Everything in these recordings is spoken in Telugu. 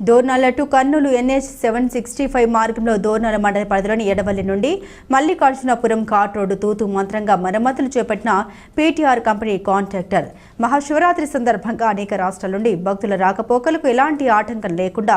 Dornala to Kurnool NH seven sixty five మార్గంలో దోర్నాల మండల పరిధిలోని ఎడవల్లి నుండి మల్లికార్జునపురం ఘాట్ రోడ్డు తూతు మంత్రంగా మరమ్మతులు చేపట్టిన పీటీఆర్ కంపెనీ కాంట్రాక్టర్. మహాశివరాత్రి సందర్భంగా అనేక రాష్ట్రాల నుండి భక్తుల రాకపోకలకు ఎలాంటి ఆటంకం లేకుండా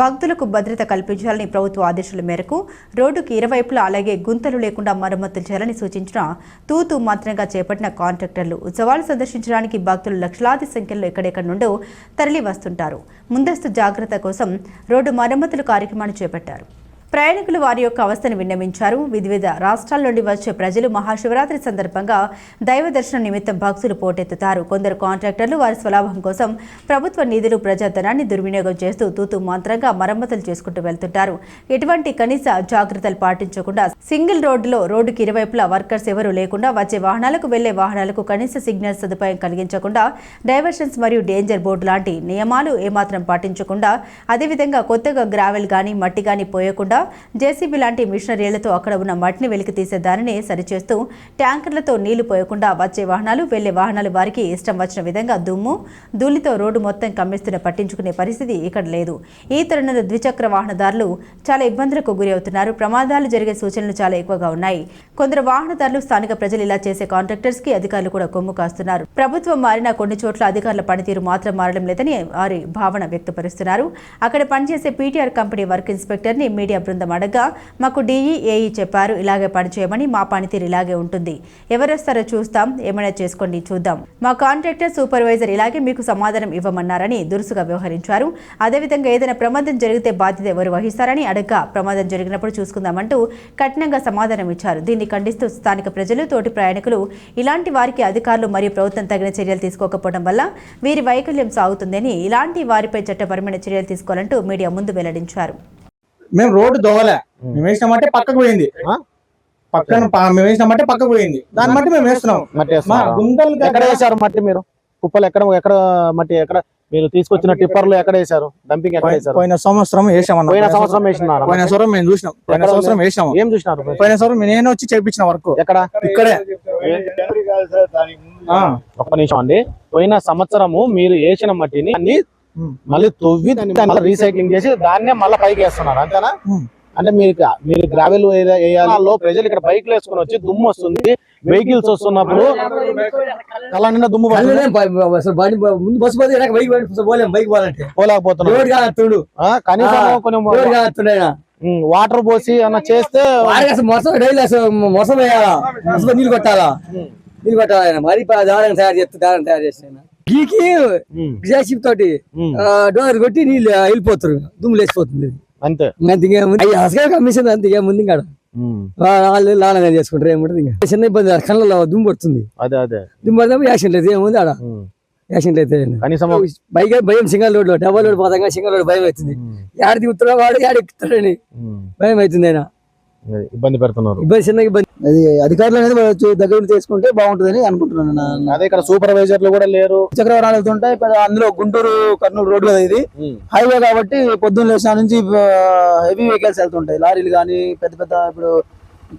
భక్తులకు భద్రత కల్పించాలని ప్రభుత్వ ఆదేశాల మేరకు రోడ్డుకి ఇరువైపులా అలాగే గుంతలు లేకుండా మరమ్మతులు చేయాలని సూచించిన తూతు మంత్రంగా చేపట్టిన కాంట్రాక్టర్లు ఉత్సవాలు సందర్శించడానికి భక్తులు లక్షలాది సంఖ్యలో ఎక్కడెక్కడి నుండో తరలి వస్తుంటారు ముందస్తు జాగ్రత్త కోసం రోడ్డు మరమ్మతుల కార్యక్రమాన్ని చేపట్టారు. ప్రయాణికులు వారి యొక్క అవస్థను విన్నవించారు. వివిధ రాష్ట్రాల నుండి వచ్చే ప్రజలు మహాశివరాత్రి సందర్భంగా దైవ దర్శనం నిమిత్తం భక్తులు పోటెత్తుతారు. కొందరు కాంట్రాక్టర్లు వారి స్వలాభం కోసం ప్రభుత్వ నిధులు ప్రజాధనాన్ని దుర్వినియోగం చేస్తూ తూతు మంత్రంగా మరమ్మతులు చేసుకుంటూ వెళ్తుంటారు. ఎటువంటి కనీస జాగ్రత్తలు పాటించకుండా సింగిల్ రోడ్డులో రోడ్డుకి ఇరువైపులా వర్కర్స్ ఎవరూ లేకుండా వచ్చే వాహనాలకు వెళ్ళే వాహనాలకు కనీస సిగ్నల్ సదుపాయం కలిగించకుండా డైవర్షన్స్ మరియు డేంజర్ బోర్డు లాంటి నియమాలు ఏమాత్రం పాటించకుండా అదేవిధంగా కొత్తగా గ్రావెల్ గాని మట్టి గాని పోయకుండా జేసీబీ లాంటి మిషనరీలతో అక్కడ ఉన్న మట్టిని వెలికి తీసే దానిని సరిచేస్తూ ట్యాంకర్లతో నీళ్ళు పోయకుండా వచ్చే వాహనాలు వెళ్ళే వాహనాలు వారికి ఇష్టం వచ్చిన విధంగా దుమ్ము ధూళితో రోడ్డు మొత్తం కమ్మిస్తున్న పట్టించుకునే పరిస్థితి ఇక్కడ లేదు. ఈ తరుణంలో ద్విచక్ర వాహనదారులు చాలా ఇబ్బందులకు గురి అవుతున్నారు. ప్రమాదాలు జరిగే సూచనలు చాలా ఎక్కువగా ఉన్నాయి. కొందరు వాహనదారులు స్థానిక ప్రజలు ఇలా చేసే కాంట్రాక్టర్స్కి అధికారులు కూడా కొమ్ము కాస్తున్నారు. ప్రభుత్వం మారిన కొన్ని చోట్ల అధికారుల పనితీరు మాత్రం మారడం లేదని వారి భావన వ్యక్తపరుస్తున్నారు. అక్కడ పనిచేసే పీటీఆర్ కంపెనీ వర్క్ ఇన్స్పెక్టర్ని మీడియా బృందం అడగా మాకు డీఈఏఈ చెప్పారు ఇలాగే పనిచేయమని మా పనితీరు ఇలాగే ఉంటుంది. ఎవరొస్తారో చూస్తాం ఏమైనా చేసుకోండి చూద్దాం. మా కాంట్రాక్టర్ సూపర్వైజర్ ఇలాగే మీకు సమాధానం ఇవ్వమన్నారని దురుసుగా వ్యవహరించారు. అదేవిధంగా ఏదైనా ప్రమాదం జరిగితే బాధ్యత ఎవరు వహిస్తారని అడగ్గా ప్రమాదం జరిగినప్పుడు చూసుకుందామంటూ కఠినంగా సమాధానం ఇచ్చారు. దీన్ని ఖండిస్తూ స్థానిక ప్రజలు తోటి ప్రయాణికులు ఇలాంటి వారికి అధికారులు మరియు ప్రభుత్వం తగిన చర్యలు తీసుకోకపోవడం వల్ల వీరి వైకల్యం సాగుతుందని ఇలాంటి వారిపై చట్టపరమైన చర్యలు తీసుకోవాలంటూ మీడియా ముందు వెల్లడించారు. మేము రోడ్డు దోవలే. మేము. వేసినామంటే పక్కకు పోయింది? పక్కన మేము వేసినామంటే పక్కకు పోయింది. దాన్ని బట్టి మేము వేస్తున్నాం? గుంతలు ఎక్కడ వేశారు మట్టి మీరు? కుప్పలు ఎక్కడ ఎక్కడ మట్టి ఎక్కడ? మీరు తీసుకొచ్చిన టిప్పర్లు ఎక్కడ వేశారు? డంపింగ్ ఎక్కడ పోయిన- వేశారు? పోయిన సంవత్సరం వేసామన్న. పోయిన సంవత్సరం వేసినారా పోయిన సంవత్సరం మేము చూసినాం. పోయిన సంవత్సరం వేసాము. ఏం చూసినారు? పోయిన సంవత్సరం నేను వచ్చి చేయించిన వర్క్. ఎక్కడ? ఇక్కడే. ఒక్క నిమిషం అండి. పోయిన సంవత్సరము మీరు వేసిన మట్టిని అన్ని. మళ్ళీ తవ్వి దాన్ని రీసైక్లింగ్ చేసి దాన్నే మళ్ళీ పైకి వేస్తున్నారు అంతేనా. అంటే మీరు మీరు గ్రావెల్ వేయాలో ప్రజలు ఇక్కడ బైక్లు వేసుకుని వచ్చి దుమ్ము వస్తుంది వెహికల్స్ వస్తున్నప్పుడు కళ్ళ నిండా దుమ్ము ముందు బస్సు పోతే బైక్ పోలేం బైక్ పోవాలంటే. ఆ, కనీసం కొన్ని వాటర్ పోసి అన్న చేస్తే మొసం డైలీ అసలు మొసం వేయాలా? నీళ్ళు కొట్టాలా? నీళ్ళు కొట్టాలా మరి ప- దారం తయారు చేస్తూ దారం తయారు చేసి ఆయన. గీకి జేసీబీ తోటి డోర్ కొట్టి నీళ్ళు వెళ్ళిపోతారు దుమ్ము లేచిపోతుంది. అంతే. అసలు కమిషన్ అంతకేముంది ఇంకా ఉమ్, వాళ్ళు లానగా చేసుకుంటారు ఏముంటది ఇంకా? చిన్న ఇబ్బంది కళ్ళలో దుమ్ము పడుతుంది. అదే అదే. దుమ్ము పడితే యాక్సిడెంట్ అయితే ఏముంది ఆడ? యాక్సిడెంట్ అయితే కనీసం బైక్ భయం సింగల్ రోడ్లో డబల్ రోడ్ పోతాం సింగల్ రోడ్ భయం అవుతుంది. యాడ దిగుతున్నా వాడు యాడ ఎక్కుతాడని భయం అవుతుంది ఆయన. ఇబ్బంది పెడుతున్నారు. ఇబ్బంది చిన్న ఇబ్బంది. అది అధికారులు అనేది దగ్గర చేసుకుంటే బాగుంటుందని అనుకుంటున్నాను అదే ఇక్కడ సూపర్వైజర్లు కూడా లేరు. చక్రవారాలు వెళ్తుంటాయి అందులో గుంటూరు కర్నూలు రోడ్ కదా ఇది. హైవే కాబట్టి పొద్దున్న లేచిన నుంచి హెవీ వెహికల్స్ వెళ్తుంటాయి. లారీలు కానీ పెద్ద పెద్ద ఇప్పుడు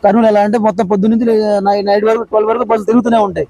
కర్నూలు ఎలా అంటే మొత్తం పొద్దున్న నుంచి నైట్ వరకు ట్వెల్వ్ వరకు బస్సులు తిరుగుతూనే ఉంటాయి.